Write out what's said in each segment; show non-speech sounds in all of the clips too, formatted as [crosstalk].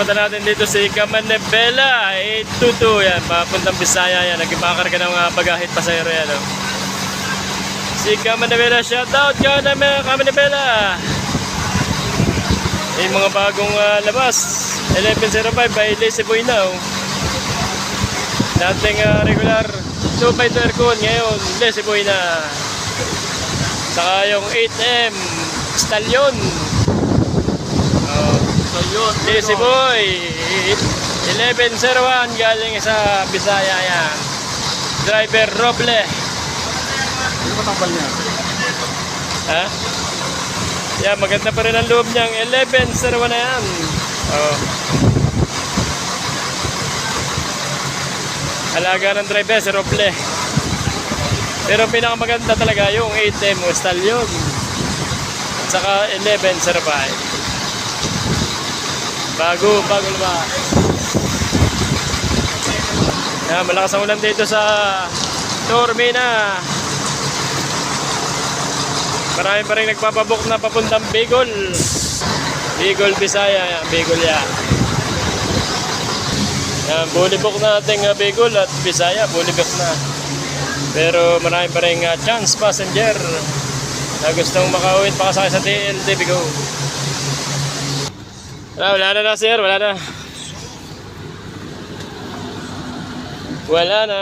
punta natin dito si Camanebela 822 yan, papuntang Bisaya yan. Nagkipakarga ng mga bagahe at pasayro yan. Oh. Si Camanebela, shout out Camanebela! Yung mga bagong ah, labas. 1105 by Lazy Boy now. Dating ah, regular 2 by aircon ngayon. Boy na. Saka yung 8M Stallion. Yun. Lazy Boy. 1101 galing sa Bisaya yan. Driver Roble. Ano ba tambal niya? Ha? Yeah, maganda pa rin ang loob niyang 1101 na yan. Oh. Alaga ng driver, si Roble. Pero pinakamaganda talaga yung 8M o Stallion. At saka 1105. Bago, bago ba? Yeah, malakas ang ulan dito sa Tormina. Marami pa rin nagpapabok na papuntang Bicol. Bicol, Bisaya. Yan, Bicol yan. Yan, bulibok natin uh, Bicol at Bisaya. Bulibok na. Pero marami pa rin uh, chance passenger na gustong makauwit pakasakay sa TLD Bigo. Wala, wala na na sir. Wala na. Wala na.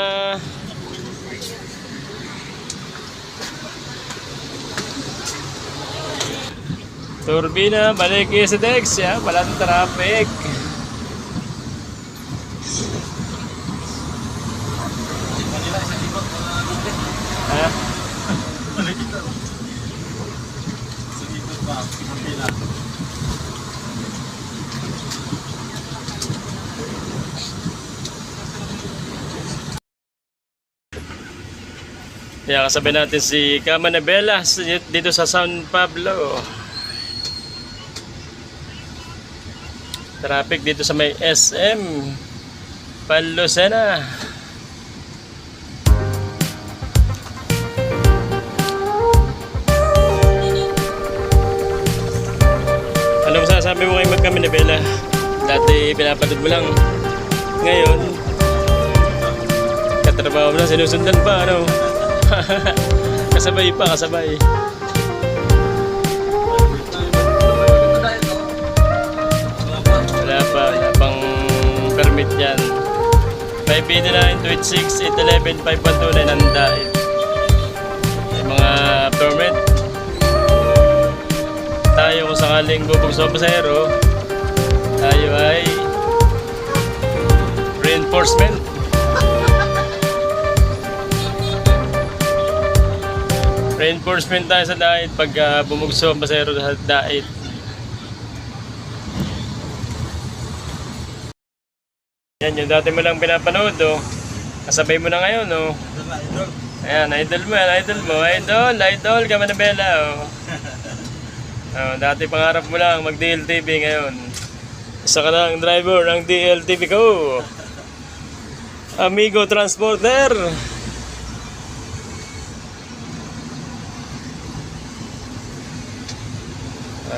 Turbina, balik sa Dex, ya. Walang traffic. Kaya kasabay natin si Camanabela dito sa San Pablo. Traffic dito sa may SM Palosena. Ano masasabi mo kay magkami na Bella? Dati pinapanood mo lang. Ngayon, katrabaho mo na, sinusundan pa, ano? [laughs] kasabay pa, kasabay. Wala pa, wala pang permit yan. 589-286-811-512 ng dahil. May mga permit. Tayo kung sakaling bubugso sa pasahero, tayo ay reinforcement. Reinforcement tayo sa dait pag uh, bumugso ang pasahero sa dait. Yan, yung dati mo lang pinapanood, oh. Kasabay mo na ngayon, oh. Ayan, idol mo yan, idol mo. Idol, idol, Kamanabela, oh. oh. Dati pangarap mo lang mag-DLTV ngayon. Isa ka na ang driver ng DLTV ko. Amigo Transporter.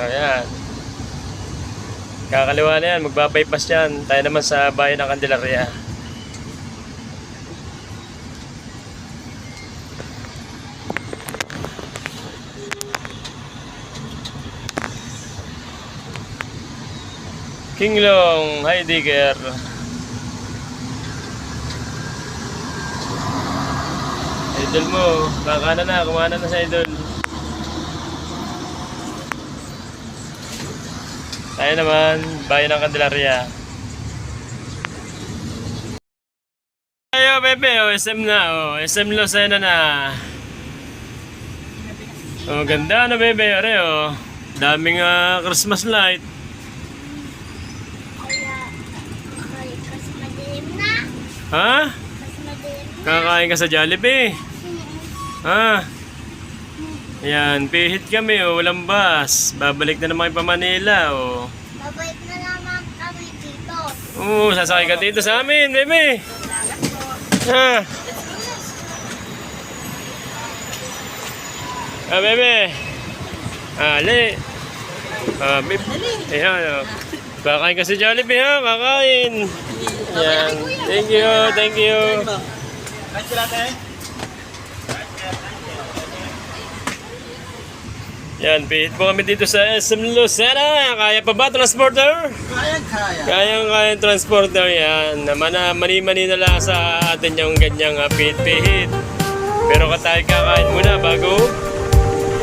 Ayan. Kakaliwa na yan, magbabypass yan. Tayo naman sa bayan ng Candelaria. Kinglong Heidegger. Idol mo, kakana na, kumana na sa idol. Tayo naman, bayan ng Candelaria. Ayo, bebe, oh, SM na, oh, SM Lucena na. Oh, ganda na, bebe, are, oh. Daming ah, Christmas light. Ha? Kakain ka sa Jollibee? Ha? Yan, pihit kami, oh, walang bus. Babalik na naman pa Manila, oh. Babait na naman kami dito. Oo, sasakay ka dito sa amin, bebe. Ha? Ah, bebe. Ali. Ah, bebe. Ayan, oh. Kakain kasi Jollibee ha, kakain. Yan. Thank you, thank you. Kahit sila tayo. Yan, pihit po kami dito sa SM Lucena. Kaya pa ba, transporter? Kaya, kaya. Kayang kaya transporter yan. Naman na mani-mani na lang sa atin yung ganyang uh, pihit-pihit. Pero katay kakain muna bago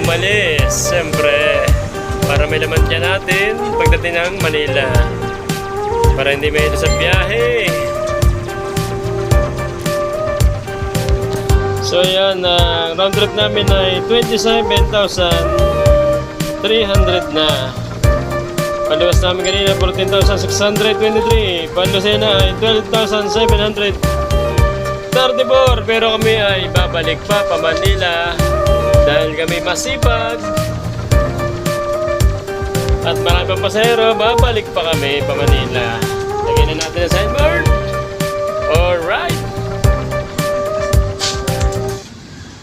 umalis. Siyempre, para may laman dyan natin pagdating ng Manila. Para hindi may sa biyahe. So yan, ang round trip namin ay 27,300 na. Paluwas namin kanina 14,623. Palusena ay 12,734. Pero kami ay babalik pa pa Manila dahil kami masipag. At marami pang pasahero, babalik pa kami pa Manila. Lagyan na natin ang signboard. Alright.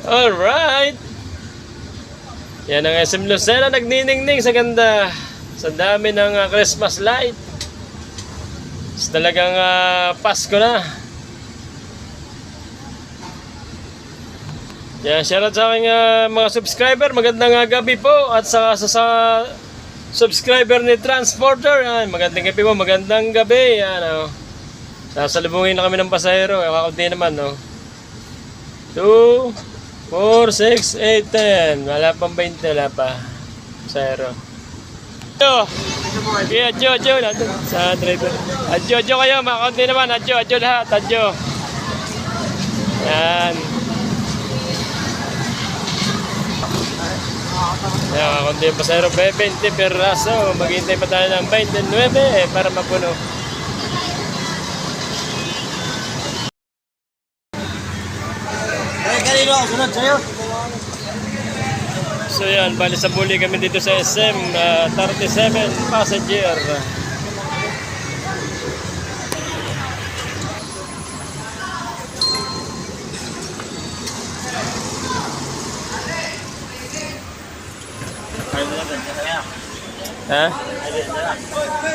Alright. Yan ang SM Lucena nagniningning sa ganda. Sa dami ng ah, Christmas light. Is talagang ah, Pasko na. Yan, shoutout sa aking ah, mga subscriber. Magandang ah, gabi po. At sa, sa, sa subscriber ni Transporter. Yan, magandang gabi po. Magandang gabi. Yan, oh. Sasalubungin na kami ng pasahero. Eh, kakunti naman, no. 2, 4, 6, 8, 10. Wala pang 20, wala pa. Pasahero. Adjo! Okay, adjo. Nandun sa driver. Adjo, adjo kayo. Mga kaunti naman. Adjo, adjo lahat. Adjo. Yan. Yan, kaunti yung pasahero. 20 peraso. Maghintay pa tayo ng 29 para mapuno. So yan, bali sa buli kami dito sa SM, ah, 37 passenger. Ha?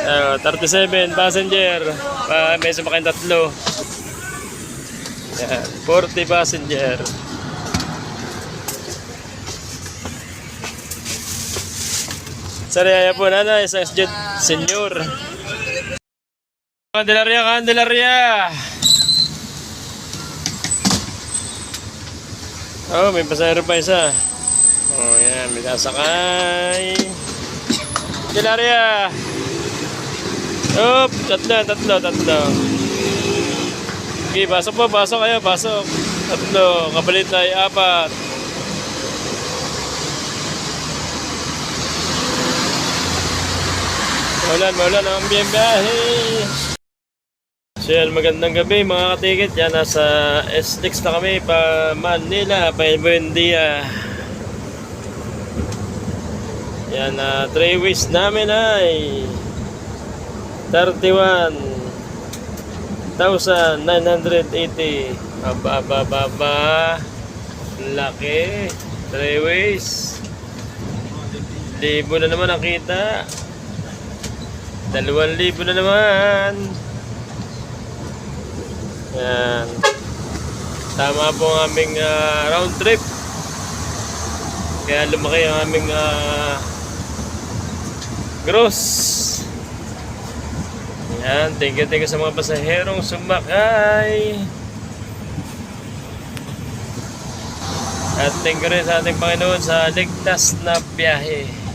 Ah, 37 passenger. Pa, may sumakay tatlo. Yan, 40 passenger. Saraya po na isang stud senior. Candelaria, Candelaria! Oh, may pasahero pa isa. Oh, yan, may sasakay. Candelaria! Up, tatlo, tatlo, tatlo. Okay, pasok po, pasok kayo, pasok. Tatlo, kapalit ay apat. Maulan, maulan ang biyahe. So yan, magandang gabi mga katikit. Yan, nasa S6 na kami pa Manila, pa Buendia. Yan, na three weeks namin ay 31,980. Aba, aba, aba, aba. Laki. Three ways. Libo na naman ang kita. Dalawang libo na naman. Yan. Tama po ang aming ah, round trip. Kaya lumaki ang aming ah, gross. Yan. Thank you, thank you sa mga pasaherong sumakay. At thank you rin sa ating Panginoon sa ligtas na biyahe.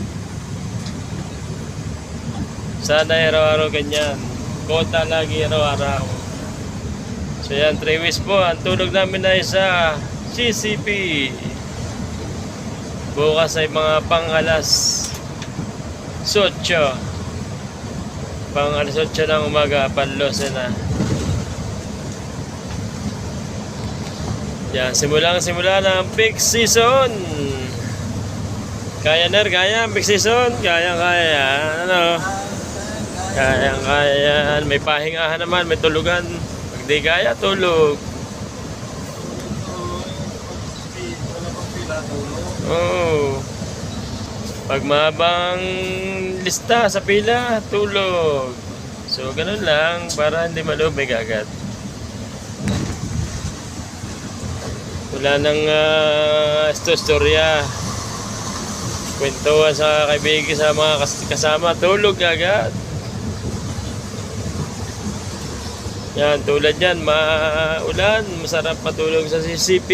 Sana araw-araw ganyan. Kota lagi araw-araw. So yan, 3 weeks po. Ang tulog namin ay sa CCP. Bukas ay mga pang alas 8. Pang alas 8 ng umaga, panlose na. Yan, simulang simula na ang peak season. Kaya ner, kaya peak season. Kaya, kaya. Ano? Kaya, kaya. May pahingahan naman, may tulugan. Pag di kaya, tulog. Oo. Pag mahabang lista sa pila, tulog. So, ganun lang para hindi malubig agad. Wala nang uh, storya. Kwentuhan sa kaibigan sa mga kas- kasama, tulog agad. Yan, tulad yan, maulan, masarap matulog sa CCP.